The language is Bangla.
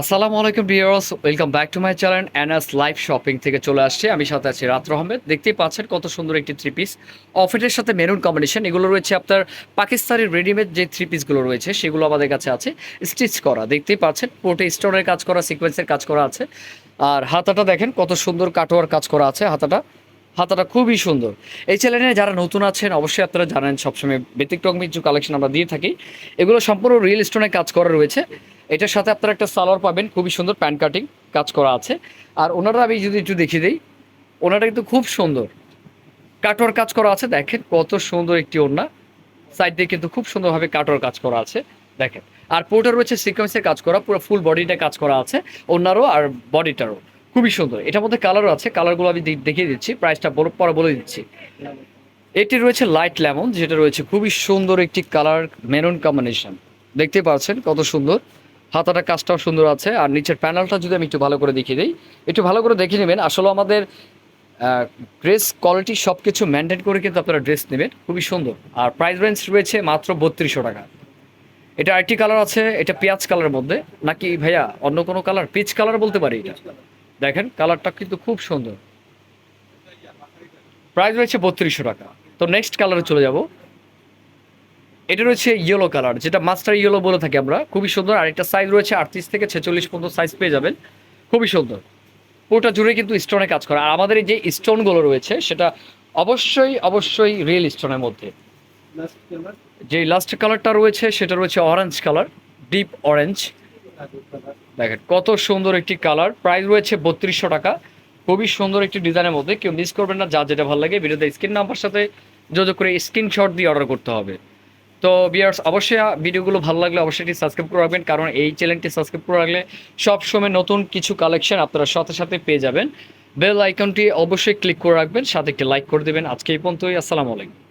আসসালামু আলাইকুম viewers, welcome back to my channel Anas live shopping থেকে চলে আসছে। আমি সাথে আছি রাত্র আহমেদ দেখতেই পাচ্ছেন কত সুন্দর একটি থ্রি পিস অফিটের সাথে মেরুন কম্বিনেশন এগুলো রয়েছে আপনার পাকিস্তানি রেডিমেড যে থ্রি পিসগুলো রয়েছে, সেগুলো আমাদের কাছে আছে। স্টিচ করা, দেখতেই পাচ্ছেন পোর্টে স্টোনের কাজ করা সিকোয়েন্সের কাজ করা আছে। আর হাতাটা দেখেন কত সুন্দর কাটোয়ার কাজ করা আছে হাতাটা। হাতাটা খুবই সুন্দর। এই চ্যানেলে যারা নতুন আছেন, অবশ্যই আপনারা জানেন সবসময় ব্যতিক্রম কিছু কালেকশন আমরা দিয়ে থাকি। এগুলো সম্পূর্ণ রিয়েল স্টোনে কাজ করা রয়েছে। এটার সাথে আপনারা একটা সালোয়ার পাবেন, খুবই সুন্দর প্যান্ট কাটিং কাজ করা আছে। আর ওনারা আমি যদি একটু দেখিয়ে দিই ওনারা কিন্তু খুব সুন্দর। কাটোয়ার কাজ করা আছে, দেখেন কত সুন্দর একটি ওড়না। সাইড দিয়ে কিন্তু খুব সুন্দরভাবে কাটোয়ার কাজ করা আছে, দেখেন। আর পোর্টার রয়েছে সিকোয়েন্সের কাজ করা, পুরো ফুল বডিটা কাজ করা আছে ওনারও আর বডিটারও। খুবই সুন্দর। এটার মধ্যে কালারও আছে, কালারগুলো আমি দেখিয়ে দিচ্ছি, প্রাইসটা বড় পরে বলে দিচ্ছি। এটি রয়েছে লাইট লেমন, যেটা রয়েছে খুবই সুন্দর একটি কালার, মেরুন কম্বিনেশন দেখতে পাচ্ছেন কত সুন্দর। হাতাটা কাজটাও সুন্দর আছে। আর নিচের প্যানেলটা যদি আমি একটু ভালো করে দেখিয়ে দিই, একটু ভালো করে দেখে নেবেন। আসলে আমাদের ড্রেস কোয়ালিটি সব কিছু মেনটেন করে কিন্তু আপনারা ড্রেস নেবেন। খুবই সুন্দর। আর প্রাইস রেঞ্জ রয়েছে মাত্র বত্রিশশো টাকা। এটা আইটি কালার আছে, এটা পেঁয়াজ কালারের মধ্যে। নাকি ভাইয়া, অন্য কোনো কালার পিচ কালার বলতে পারি এটা? দেখেন কালারটা কিন্তু খুব সুন্দর। প্রাইস রয়েছে বত্রিশশো টাকা। তো নেক্সট কালারে চলে যাব। এটা রয়েছে ইয়েলো কালার যেটা মাস্টার ইয়েলো বলে থাকি আমরা। খুবই সুন্দর। আর এটা সাইজ রয়েছে আটত্রিশ থেকে ছেচল্লিশ পর্যন্ত সাইজ পেয়ে যাবেন। খুবই সুন্দর। পুরোটা জুড়ে কিন্তু স্টোনে কাজ করা। আর আমাদের এই যে স্টোনগুলো রয়েছে সেটা অবশ্যই অবশ্যই রিয়েল স্টোনের মধ্যে। যে লাস্ট কালারটা রয়েছে সেটা রয়েছে অরেঞ্জ কালার ডিপ অরেঞ্জ দেখেন কত সুন্দর একটি কালার প্রাইস রয়েছে বত্রিশশো টাকা। খুবই সুন্দর একটি ডিজাইনের মধ্যে। কেউ মিস করবেন না যা যেটা ভালো লাগে ভিডিওতে স্ক্রিন নাম্বার সাথে যোগাযোগ করে স্ক্রিনশট দিয়ে অর্ডার করতে হবে। তো বিয়ার্স অবশ্যই ভিডিওগুলো ভালো লাগলে অবশ্যই এটি সাবস্ক্রাইব করে রাখবেন, কারণ এই চ্যানেলটি সাবস্ক্রাইব করে রাখলে সবসময় নতুন কিছু কালেকশন আপনারা সাথে সাথে পেয়ে যাবেন। বেল আইকনটি অবশ্যই ক্লিক করে রাখবেন, সাথে একটি লাইক করে দেবেন। আজকে এই পর্যন্তই, আসসালামু আলাইকুম।